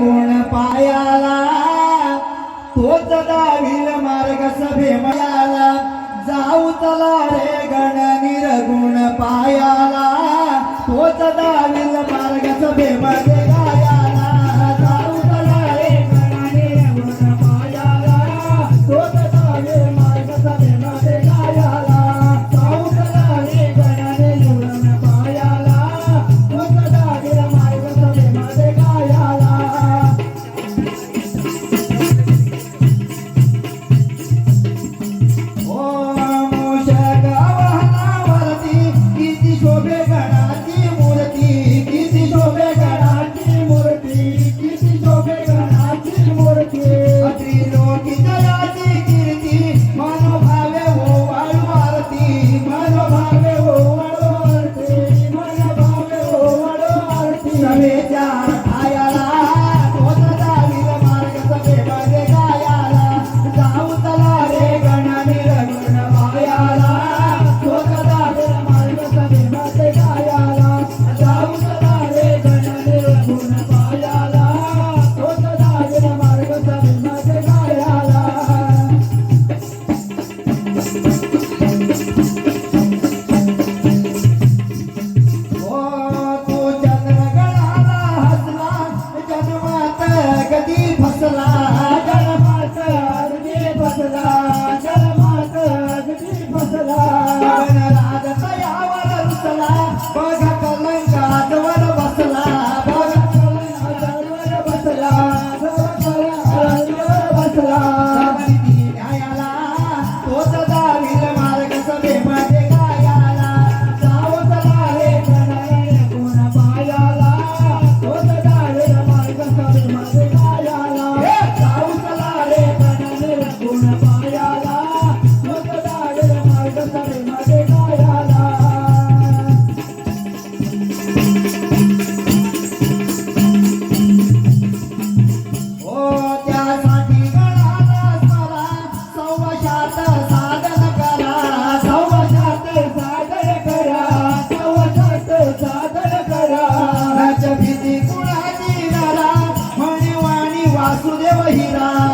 गुण पायाला. तोच दाविल मार्ग सभे मयाला. जाऊ चला रे गण निर्गुण पायाला. तोच दाविल मार्ग फसला जलमाचा अगदी फसला जलमाचा अगदी फसला. राज तयावर रुसला बघा कलंगावर बसला बघा कलंगावर बसला बसला. न्यायाला तोच दावी Vasco deu a